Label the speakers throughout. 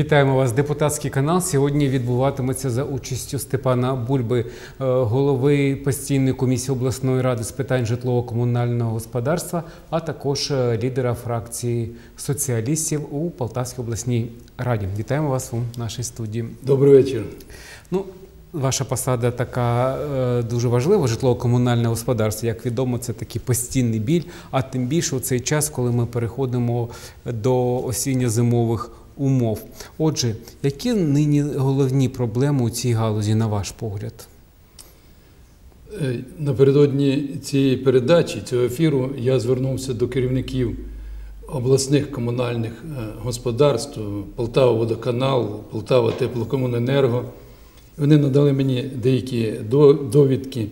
Speaker 1: Вітаємо вас, депутатський канал. Сьогодні відбуватиметься за участю Степана Бульби, е, голови постійної комісії обласної ради з питань житлово-комунального господарства, а також е, лідера фракції соціалістів у Полтавській обласній раді. Вітаємо вас у нашій студії.
Speaker 2: Добрий вечір.
Speaker 1: Ну, ваша посада така е, дуже важлива, житлово-комунальне господарство. Як відомо, це такий постійний біль, а тим більше у цей час, коли ми переходимо до осінньо-зимових умов. Отже, які нині головні проблеми у цій галузі, на ваш погляд?
Speaker 2: Е, Напередодні цієї передачі, цього ефіру, я звернувся до керівників обласних комунальних е, господарств Полтава Водоканал, Полтава Теплокомуненерго. Вони надали мені деякі довідки.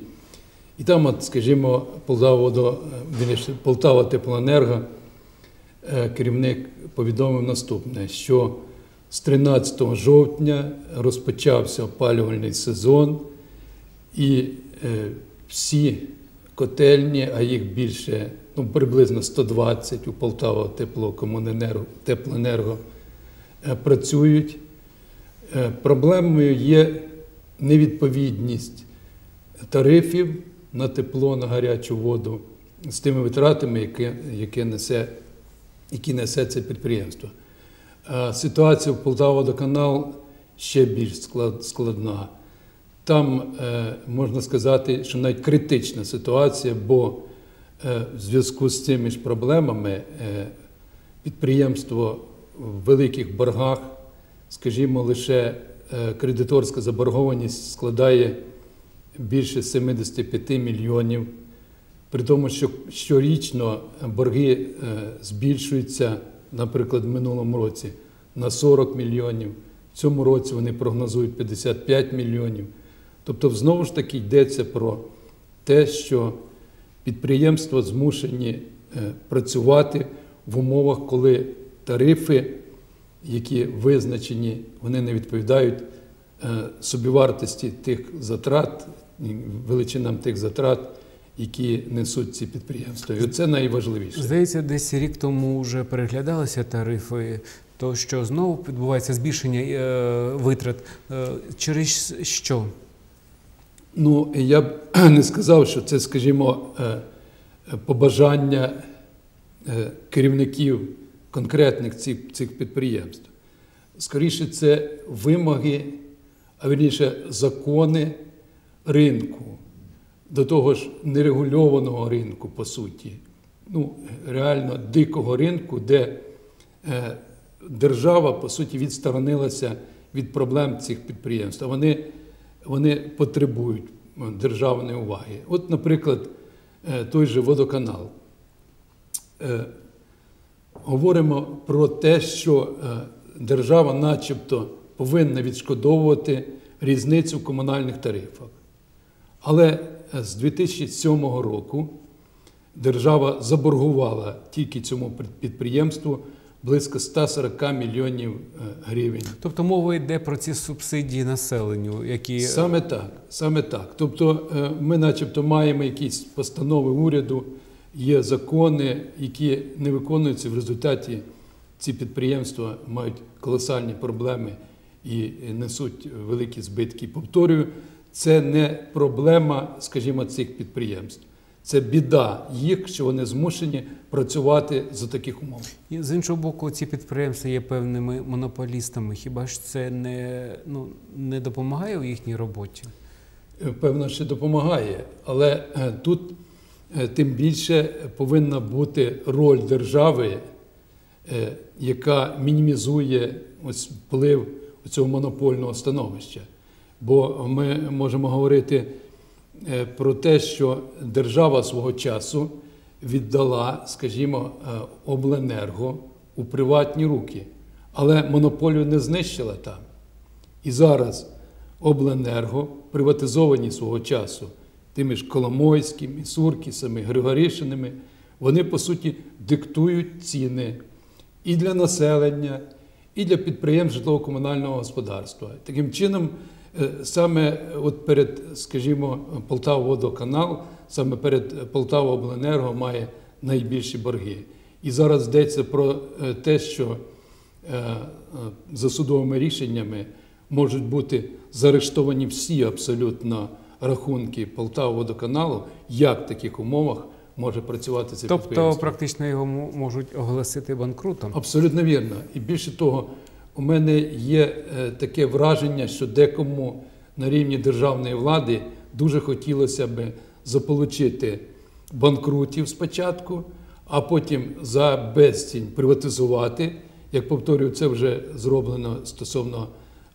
Speaker 2: І там, скажімо, Полтава, е, Полтава Теплоенерго, керівник повідомив наступне, що з 13 жовтня розпочався опалювальний сезон, і е, всі котельні, а їх більше, ну приблизно 120 у Полтава теплокомуненерго, теплоенерго, е, працюють. Е, Проблемою є невідповідність тарифів на тепло, на гарячу воду з тими витратами, які, які, несе, які несе це підприємство. Ситуація в Полтава-Водоканал ще більш складна. Там е, можна сказати, що навіть критична ситуація, бо е, в зв'язку з цими ж проблемами е, підприємство в великих боргах, скажімо, лише кредиторська заборгованість складає більше 75 мільйонів. При тому, що щорічно борги е, збільшуються, наприклад, в минулому році на 40 мільйонів. В цьому році вони прогнозують 55 мільйонів. Тобто, знову ж таки йдеться про те, що підприємства змушені е, працювати в умовах, коли тарифи, які визначені, вони не відповідають е, собівартості тих затрат, величинам тих затрат, які несуть ці підприємства. І це найважливіше.
Speaker 1: Здається, десь рік тому вже переглядалися тарифи. То що знову відбувається збільшення е, витрат Е, через що?
Speaker 2: Ну, я б не сказав, що це, скажімо, е, побажання керівників конкретних цих, цих підприємств. Скоріше, це вимоги, а вірніше, закони ринку, до того ж нерегульованого ринку, по суті, ну, реально дикого ринку, де е, держава, по суті, відсторонилася від проблем цих підприємств. Вони, вони потребують е, державної уваги. От, наприклад, е, той же водоканал. Говоримо про те, що держава, начебто, повинна відшкодовувати різницю в комунальних тарифах. Але з 2007 року держава заборгувала тільки цьому підприємству близько 140 мільйонів е, гривень.
Speaker 1: Тобто мова йде про ці субсидії населенню, які
Speaker 2: Саме так, саме так. Тобто е, ми, начебто, маємо якісь постанови уряду, є закони, які не виконуються в результаті. Ці підприємства мають колосальні проблеми і несуть великі збитки. Повторюю, це не проблема, скажімо, цих підприємств. Це біда їх, що вони змушені працювати за таких умов.
Speaker 1: І з іншого боку, ці підприємства є певними монополістами. Хіба ж це не, ну, не допомагає у їхній роботі?
Speaker 2: Е, Певно, що допомагає, але е, тут е, тим більше повинна бути роль держави, яка мінімізує ось вплив цього монопольного становища. Бо ми можемо говорити е, про те, що держава свого часу віддала, скажімо, е, обленерго у приватні руки, але монополію не знищила там. І зараз обленерго, приватизовані свого часу тими ж Коломойськими, Суркісами, Григоришинами, вони по суті диктують ціни і для населення, і для підприємств житлово-комунального господарства. Таким чином, саме от перед, скажімо, Полтава-Водоканал, саме перед Полтава-Обленерго має найбільші борги. І зараз йдеться про е, те, що е, е, за судовими рішеннями можуть бути заарештовані всі абсолютно рахунки Полтаводоканалу, як в таких умовах може працювати це
Speaker 1: Тобто,
Speaker 2: підприємство.
Speaker 1: практично його можуть оголосити банкрутом.
Speaker 2: Абсолютно вірно. І більше того, у мене є е, таке враження, що декому на рівні державної влади дуже хотілося б заполучити банкрутів спочатку, а потім за безцінь приватизувати. Як повторюю, це вже зроблено стосовно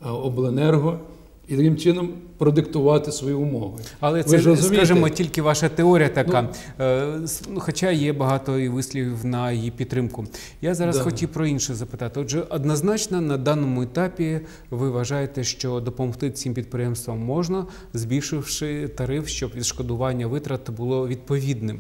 Speaker 2: е, обленерго, і таким чином продиктувати свої умови.
Speaker 1: Але
Speaker 2: Ви
Speaker 1: це,
Speaker 2: ж
Speaker 1: скажімо, тільки ваша теорія така. Е, ну, Хоча є багато і вислівів на її підтримку. Я зараз
Speaker 2: Да.
Speaker 1: хотів про інше запитати. Отже, однозначно на даному етапі ви вважаєте, що допомогти цим підприємствам можна, збільшивши тариф, щоб відшкодування витрат було відповідним.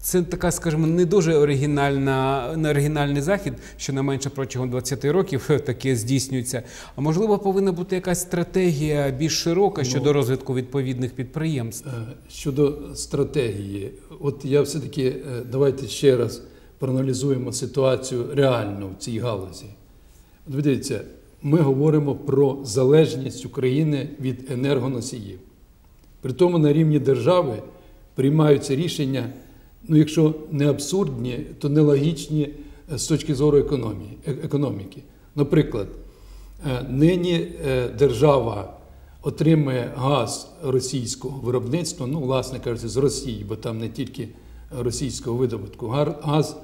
Speaker 1: Це така, скажімо, не дуже оригінальна, не оригінальний захід, що не менше протягом 20 років таке здійснюється. А можливо, повинна бути якась стратегія більш широка щодо розвитку відповідних підприємств.
Speaker 2: Е, Щодо стратегії, от я все-таки е, давайте ще раз проаналізуємо ситуацію реально в цій галузі. От дивіться, ми говоримо про залежність України від енергоносіїв. При тому на рівні держави приймаються рішення, ну якщо не абсурдні, то нелогічні е, з точки зору економії, е- економіки. Наприклад, е, нині держава отримує газ російського виробництва, ну, власне кажучи, з Росії, бо там не тільки російського видобутку, газ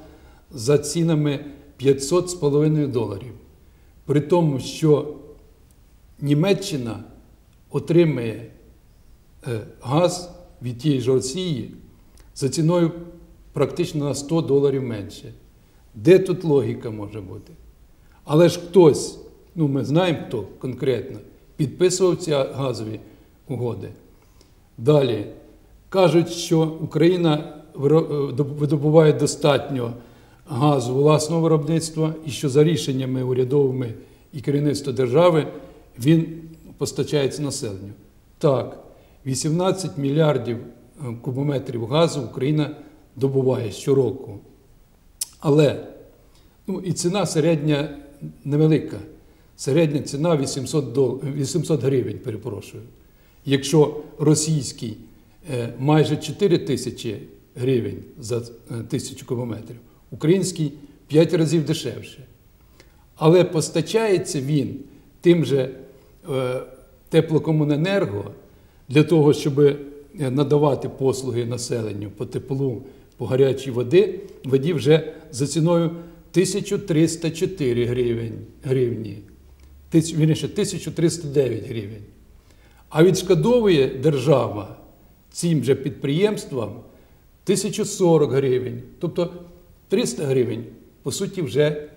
Speaker 2: за цінами 500,5 доларів. При тому, що Німеччина отримує газ від тієї ж Росії за ціною практично на 100 доларів менше. Де тут логіка може бути? Але ж хтось, ну ми знаємо хто конкретно, підписував ці газові угоди. Далі кажуть, що Україна е, доб- видобуває достатньо газу власного виробництва і що за рішеннями урядовими і керівництва держави він постачається населенню. Так, 18 мільярдів е, кубометрів газу Україна добуває щороку. Але ну, і ціна середня невелика. Середня ціна 800, дол... 800 гривень, перепрошую. Якщо російський е, майже 4 тисячі гривень за е, тисячу кубометрів, український 5 разів дешевше. Але постачається він тим же е, теплокомуненерго для того, щоб надавати послуги населенню по теплу, по гарячій води, воді вже за ціною 1304 гривень, гривні, вірніше, 1309 гривень. А відшкодовує держава цим же підприємствам 1040 гривень. Тобто 300 гривень, по суті, вже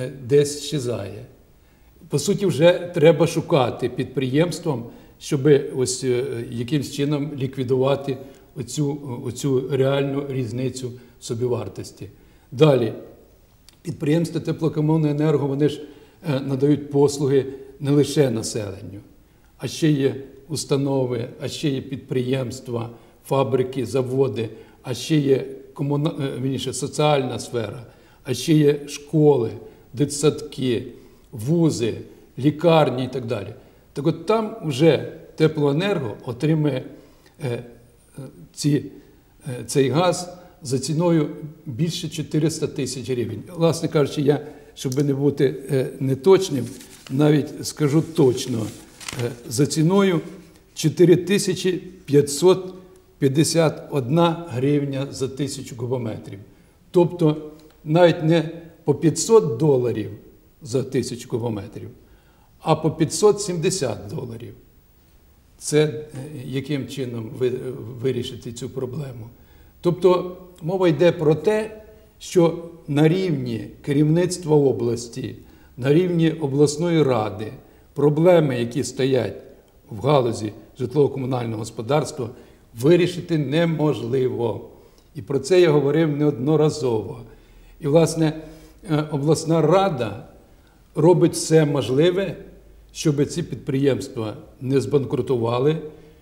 Speaker 2: е, десь щезає. По суті, вже треба шукати підприємствам, щоб ось е, якимсь чином ліквідувати оцю, оцю реальну різницю собівартості. Далі, підприємства теплокомуненерго вони ж е, надають послуги не лише населенню, а ще є установи, а ще є підприємства, фабрики, заводи, а ще є комуна... е, соціальна сфера, а ще є школи, дитсадки, вузи, лікарні і так далі. Так от там вже теплоенерго отримує е, ці, е, цей газ за ціною більше 400 тисяч гривень. Власне кажучи, я, щоб не бути е, неточним, навіть скажу точно, е, за ціною 4551 гривня за тисячу кубометрів. Тобто навіть не по 500 доларів за тисячу кубометрів, а по 570 доларів. Це е, яким чином ви- вирішити цю проблему? Тобто мова йде про те, що на рівні керівництва області, на рівні обласної ради проблеми, які стоять в галузі житлово-комунального господарства, вирішити неможливо. І про це я говорив неодноразово. І, власне, е, обласна рада робить все можливе, щоб ці підприємства не збанкрутували,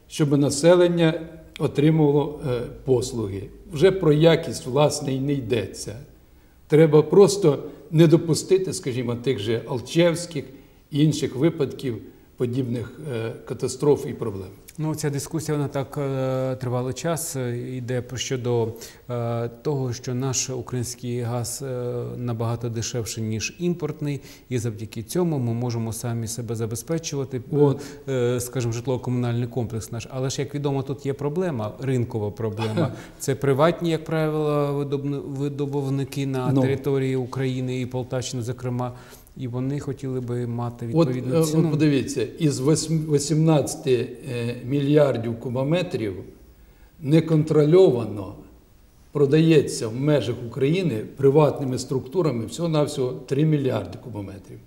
Speaker 2: щоб населення отримувало е, послуги. Вже про якість, власне, і не йдеться. Треба просто не допустити, скажімо, тих же Алчевських і інших випадків подібних е, катастроф і проблем.
Speaker 1: Ну, ця дискусія вона так е, тривалий час. е, Йде щодо е, того, що наш український газ е, набагато дешевший ніж імпортний, і завдяки цьому ми можемо самі себе забезпечувати.
Speaker 2: От.
Speaker 1: е, скажімо, житлово-комунальний комплекс наш. Але ж як відомо, тут є проблема, ринкова проблема. Це приватні, як правило, видобувники на
Speaker 2: Ну.
Speaker 1: території України і Полтавщини, зокрема. І вони хотіли би мати
Speaker 2: От,
Speaker 1: відповідну
Speaker 2: е,
Speaker 1: ціну.
Speaker 2: от подивіться, із 18 е, мільярдів кубометрів неконтрольовано продається в межах України приватними структурами всього-навсього 3 мільярди кубометрів.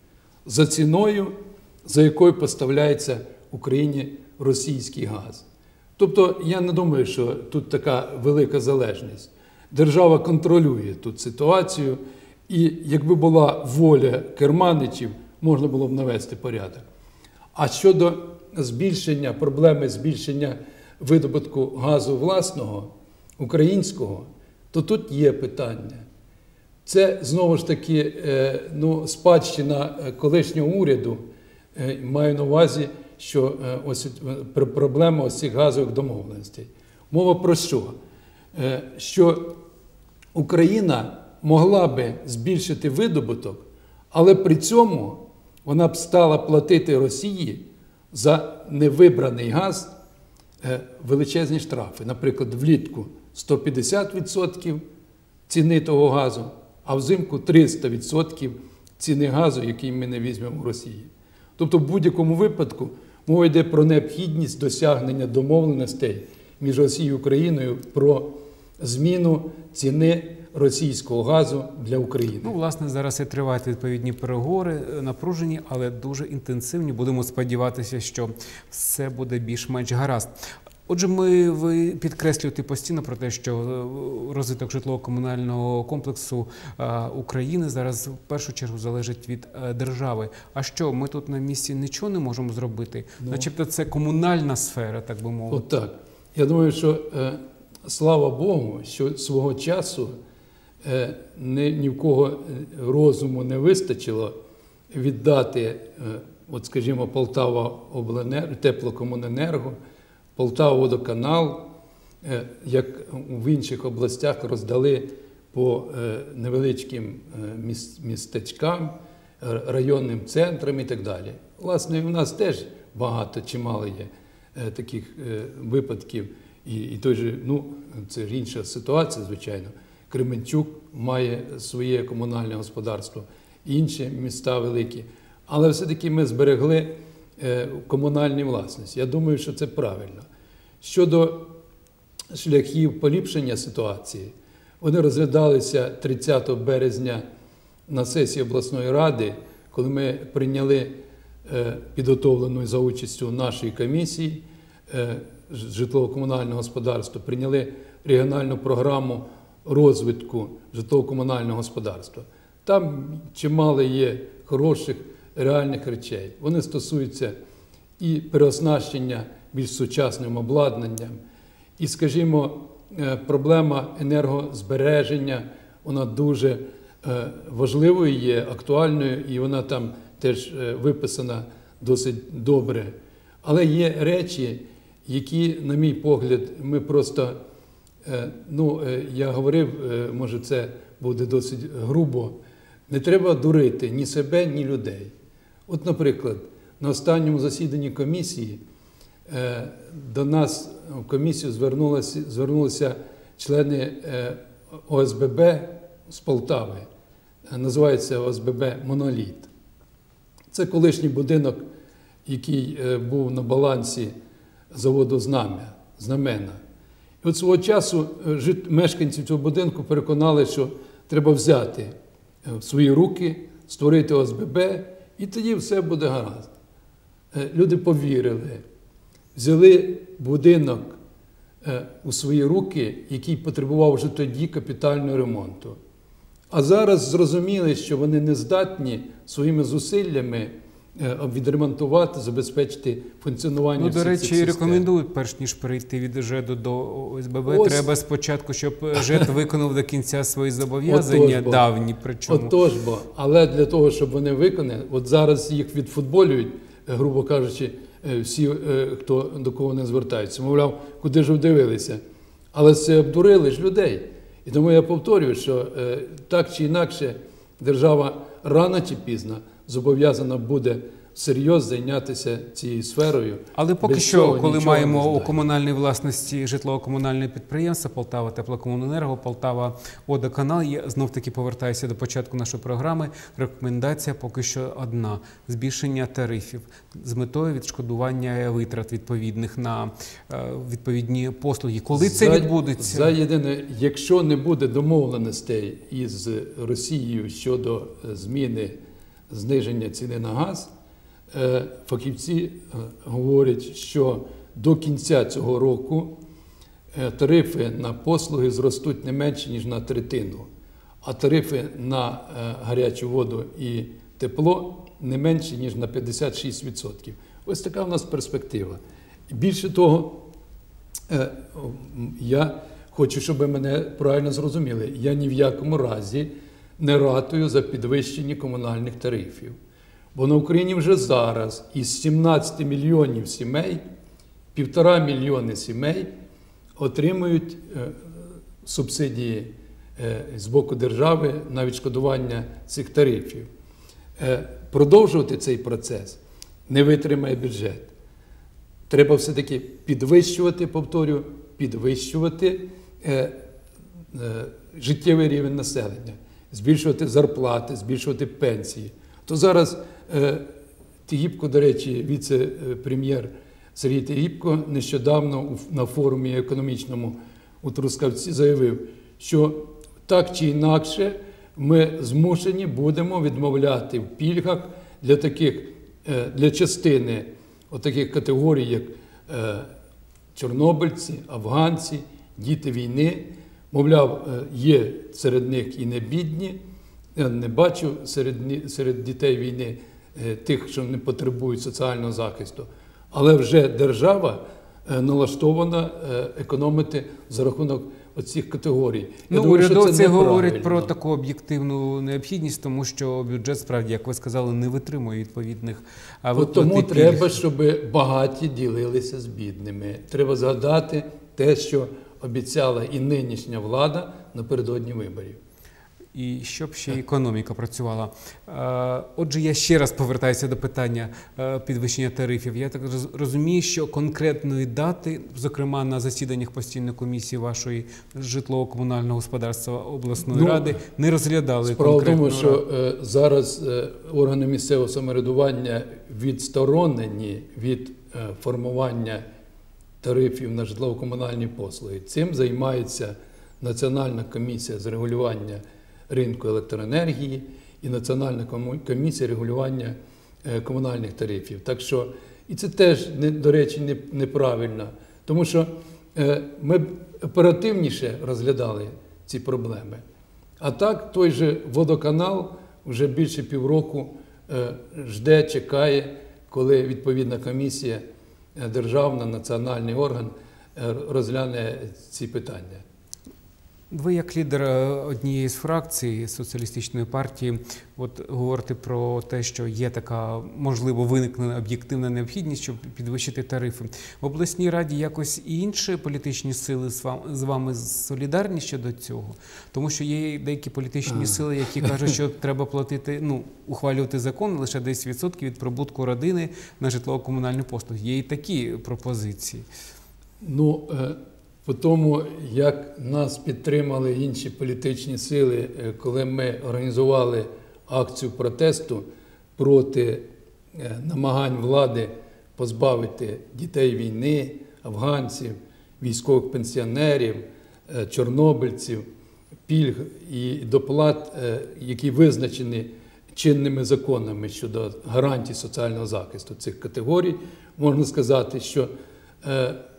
Speaker 2: За ціною, за якою поставляється Україні російський газ. Тобто я не думаю, що тут така велика залежність. Держава контролює тут ситуацію, і якби була воля керманичів, можна було б навести порядок. А щодо збільшення проблеми збільшення видобутку газу власного українського, то тут є питання. Це знову ж таки е, ну, спадщина е, колишнього уряду. Е, Маю на увазі, що ось проблема ось цих газових домовленостей. Мова про що? Що Україна могла би збільшити видобуток, але при цьому вона б стала платити Росії за невибраний газ е, величезні штрафи. Наприклад, влітку 150% ціни того газу, а взимку 300% ціни газу, який ми не візьмемо у Росії. Тобто, в будь-якому випадку мова йде про необхідність досягнення домовленостей між Росією і Україною про зміну ціни російського газу для України.
Speaker 1: Ну, власне, зараз і тривають відповідні переговори, е, напружені, але дуже інтенсивні. Будемо сподіватися, що все буде більш-менш гаразд. Отже, ми ви підкреслюєте постійно про те, що е, розвиток житлово-комунального комплексу е, України зараз в першу чергу залежить від держави. А що ми тут на місці нічого не можемо зробити?
Speaker 2: Ну.
Speaker 1: Начебто це комунальна сфера, так би мовити.
Speaker 2: От так. Я думаю, що слава Богу, що свого часу ні, ні в кого е, розуму не вистачило віддати, е, от скажімо, Полтава обленерго, теплокомуненерго, Полтава водоканал, е, як в інших областях роздали по е, невеличким е, містечкам, районним центрам і так далі. Власне, в нас теж багато чимало є е, таких е, випадків. І, і той же, ну, це ж інша ситуація, звичайно. Кременчук має своє комунальне господарство, інші міста великі. Але все-таки ми зберегли е, комунальні власності. Я думаю, що це правильно. Щодо шляхів поліпшення ситуації, вони розглядалися 30 березня на сесії обласної ради, коли ми прийняли е, підготовлену за участю нашої комісії е, житлово-комунального господарства, прийняли регіональну програму розвитку житлово-комунального господарства. Там чимало є хороших реальних речей. Вони стосуються і переоснащення більш сучасним обладнанням, і, скажімо, е, проблема енергозбереження, вона дуже е, важливою є, актуальною, і вона там теж е, виписана досить добре. Але є речі, які, на мій погляд, ми просто, ну, е, я говорив, е, може, це буде досить грубо. Не треба дурити ні себе, ні людей. От, наприклад, на останньому засіданні комісії е, до нас в комісію звернулися, звернулися члени е, ОСББ з Полтави. Е, Називається ОСББ Моноліт. Це колишній будинок, який е, був на балансі заводу «Знам'я», знамена. І от свого часу е, мешканці цього будинку переконали, що треба взяти е, в свої руки, створити ОСББ, і тоді все буде гаразд. Е, Люди повірили, взяли будинок у свої руки, який потребував вже тоді капітального ремонту. А зараз зрозуміли, що вони не здатні своїми зусиллями відремонтувати, забезпечити функціонування.
Speaker 1: Ну, до речі,
Speaker 2: цих систем.
Speaker 1: рекомендують, перш ніж перейти від ЖЕДу до ОСББ,
Speaker 2: Ось.
Speaker 1: треба спочатку, щоб ЖЕД виконав до кінця свої зобов'язання давні. Причому
Speaker 2: Отож бо, але для того, щоб вони виконали, от зараз їх відфутболюють, е, грубо кажучи, е, всі, е, хто до кого не звертаються. Мовляв, куди ж ви дивилися? Але це обдурили ж людей. І тому я повторюю, що е, так чи інакше держава рано чи пізно зобов'язана буде всерйоз зайнятися цією сферою.
Speaker 1: Але поки
Speaker 2: Без
Speaker 1: що, коли маємо у комунальній власності житлово-комунальне підприємство Полтава Теплокомуненерго, Полтава Водоканал, я знов таки повертаюся до початку нашої програми. Рекомендація поки що одна: збільшення тарифів з метою відшкодування витрат відповідних на е, відповідні послуги. Коли це відбудеться?
Speaker 2: За єдине, якщо не буде домовленостей із Росією щодо е, зміни зниження ціни на газ, е, фахівці е, говорять, що до кінця цього року е, тарифи на послуги зростуть не менше, ніж на третину, а тарифи на гарячу воду і тепло не менше, ніж на 56%. Ось така в нас перспектива. Більше того, Я хочу, щоб мене правильно зрозуміли. Я ні в якому разі не ратую за підвищення комунальних тарифів. Бо на Україні вже зараз із 17 мільйонів сімей, півтора мільйони сімей отримують е, субсидії е, з боку держави на відшкодування цих тарифів. Е, Продовжувати цей процес не витримає бюджет. Треба все-таки підвищувати, повторю, підвищувати життєвий рівень населення, збільшувати зарплати, збільшувати пенсії. То зараз е, Тігіпко, до речі, віце-прем'єр Сергій Тігіпко нещодавно на форумі економічному у Трускавці заявив, що так чи інакше ми змушені будемо відмовляти в пільгах для таких е, для частини отаких категорій, як е, чорнобильці, афганці, діти війни. Мовляв, е, є серед них і не бідні. Я не бачу серед, серед дітей війни е, тих, що не потребують соціального захисту. Але вже держава е, налаштована економити за рахунок оцих категорій. Я
Speaker 1: Ну,
Speaker 2: думаю, що це
Speaker 1: урядовці говорять про таку об'єктивну необхідність, тому що бюджет справді, як ви сказали, не витримує відповідних виплат
Speaker 2: тому треба, щоб багаті ділилися з бідними. Треба згадати те, що обіцяла і нинішня влада напередодні виборів.
Speaker 1: І щоб ще економіка працювала. Е, Отже, я ще раз повертаюся до питання е, підвищення тарифів. Я так розумію, що конкретної дати, зокрема на засіданнях постійної комісії вашої житлово-комунального господарства обласної
Speaker 2: Ну,
Speaker 1: ради, не розглядали
Speaker 2: Справа в тому,
Speaker 1: конкретно.
Speaker 2: що е, зараз органи місцевого самоврядування відсторонені від формування тарифів на житлово-комунальні послуги. Цим займається Національна комісія з регулювання ринку електроенергії і Національна комісія регулювання е, комунальних тарифів. Так що, і це теж, до речі, неправильно, тому що е, ми оперативніше розглядали ці проблеми. А так, той же водоканал вже більше півроку е, жде, чекає, коли відповідна комісія, державна, національний орган е, розгляне ці питання.
Speaker 1: Ви, як лідер е, однієї з фракцій соціалістичної партії, от говорите про те, що є така можливо виникне об'єктивна необхідність, щоб підвищити тарифи в обласній раді. Якось і інші політичні сили з вами солідарні щодо цього, тому що є деякі політичні сили, які кажуть, що треба платити, ну ухвалювати закон лише 10% від прибутку родини на житлово-комунальні послуги. Є і такі пропозиції.
Speaker 2: Ну, е, по тому, як нас підтримали інші політичні сили, е, коли ми організували акцію протесту проти е, намагань влади позбавити дітей війни, афганців, військових пенсіонерів, е, чорнобильців, пільг і доплат, які визначені чинними законами щодо гарантій соціального захисту цих категорій, можна сказати, що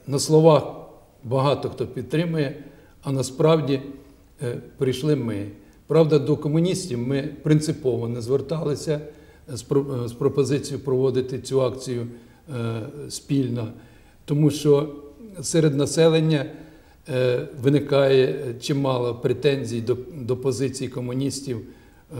Speaker 2: на словах багато хто підтримує, а насправді е, прийшли ми. Правда, до комуністів ми принципово не зверталися з, про- пропозицією проводити цю акцію е, спільно, тому що серед населення е, виникає чимало претензій до, до позиції комуністів, е,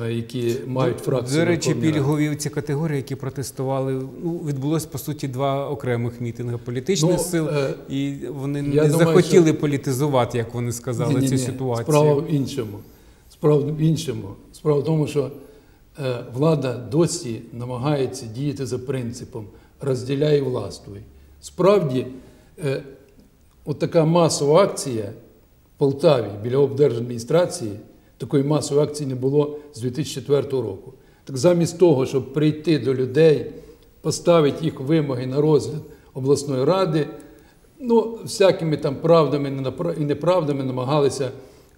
Speaker 2: які мають фракцію.
Speaker 1: До речі, пільгові ці категорії, які протестували, ну відбулось по суті два окремих мітинги політичних
Speaker 2: Ну,
Speaker 1: сил,
Speaker 2: е,
Speaker 1: і вони не
Speaker 2: думаю,
Speaker 1: захотіли політизувати, як вони сказали,
Speaker 2: Ні-ні-ні,
Speaker 1: цю ситуацію.
Speaker 2: Справа в іншому. Справа в іншому. Справа в тому, що е, влада досі намагається діяти за принципом розділяй властвуй. Справді, е, от така масова акція в Полтаві біля облдержадміністрації, такої масової акції не було з 2004 року. Так замість того, щоб прийти до людей, поставити їх вимоги на розгляд обласної ради, ну, всякими там правдами і непра- і неправдами намагалися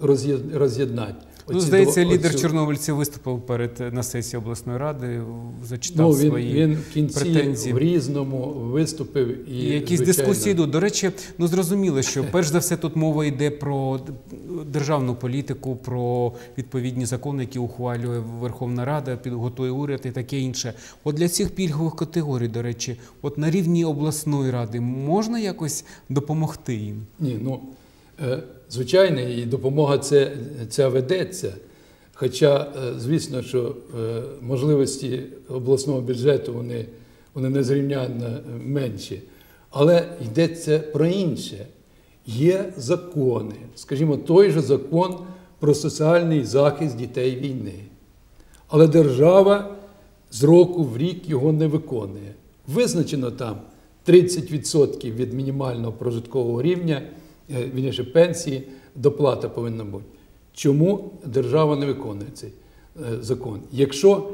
Speaker 2: роз'єд- роз'єднати.
Speaker 1: Ну, здається,
Speaker 2: дво-
Speaker 1: лідер чорнобильців виступив перед на сесії обласної ради, зачитав
Speaker 2: Ну, він,
Speaker 1: свої
Speaker 2: він в кінці
Speaker 1: претензії.
Speaker 2: в різному виступив і,
Speaker 1: І якісь
Speaker 2: звичайно,
Speaker 1: дискусії йдуть. До речі, ну зрозуміло, що перш за все тут мова йде про державну політику, про відповідні закони, які ухвалює Верховна Рада, підготує уряд і таке інше. От для цих пільгових категорій, до речі, от на рівні обласної ради можна якось допомогти їм?
Speaker 2: Ні, ну е, звичайно, і допомога це, ця ведеться. Хоча, е, звісно, що е, можливості обласного бюджету вони, вони незрівнянно менші. Але йдеться про інше. Є закони, скажімо, той же закон про соціальний захист дітей війни. Але держава з року в рік його не виконує. Визначено там 30% від мінімального прожиткового рівня, е, вірніше, пенсії, доплата повинна бути. Чому держава не виконує цей е, закон? Якщо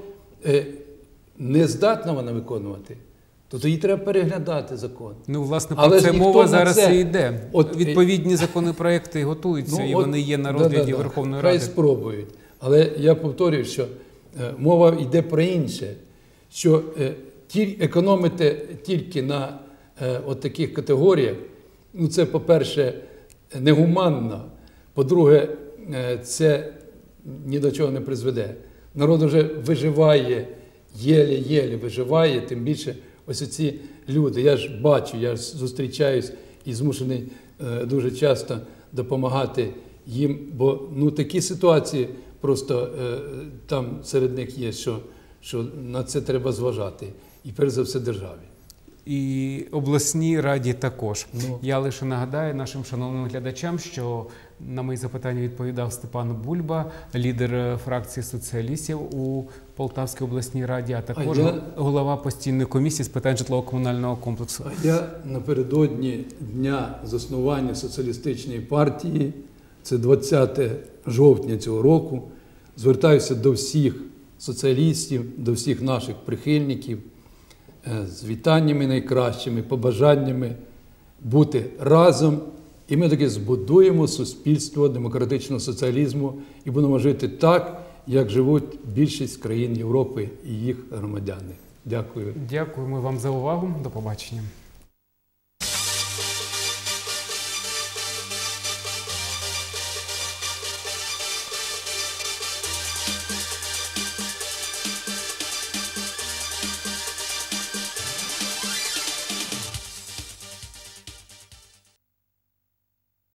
Speaker 2: е, не здатна вона виконувати, то тоді треба переглядати закон.
Speaker 1: Ну, власне, про це мова зараз
Speaker 2: це-
Speaker 1: і йде.
Speaker 2: От, е,
Speaker 1: Відповідні законопроекти готуються, і
Speaker 2: от,
Speaker 1: вони є на розгляді Верховної
Speaker 2: хай спробують. Але я повторюю, що е, мова йде про інше, що е, економити тільки на е, от таких категоріях, ну це, по-перше, негуманно, по-друге, е, це ні до чого не призведе. Народ вже виживає, єле-єле виживає, тим більше ось ці люди. Я ж бачу, я ж зустрічаюсь і змушений е, дуже часто допомагати їм, бо ну, такі ситуації просто е, там серед них є, що, що на це треба зважати. І перш за все державі.
Speaker 1: І обласній раді також.
Speaker 2: Ну.
Speaker 1: Я лише нагадаю нашим шановним глядачам, що на мої запитання відповідав Степан Бульба, лідер е, фракції соціалістів у Полтавській обласній раді, а також
Speaker 2: я-
Speaker 1: голова постійної комісії з питань житлово-комунального комплексу.
Speaker 2: А я напередодні дня заснування соціалістичної партії, це 20 жовтня цього року, звертаюся до всіх соціалістів, до всіх наших прихильників з вітаннями найкращими, побажаннями бути разом. І ми таки збудуємо суспільство демократичного соціалізму і будемо жити так, як живуть більшість країн Європи і їх громадяни. Дякую.
Speaker 1: Дякуємо вам за увагу. До побачення.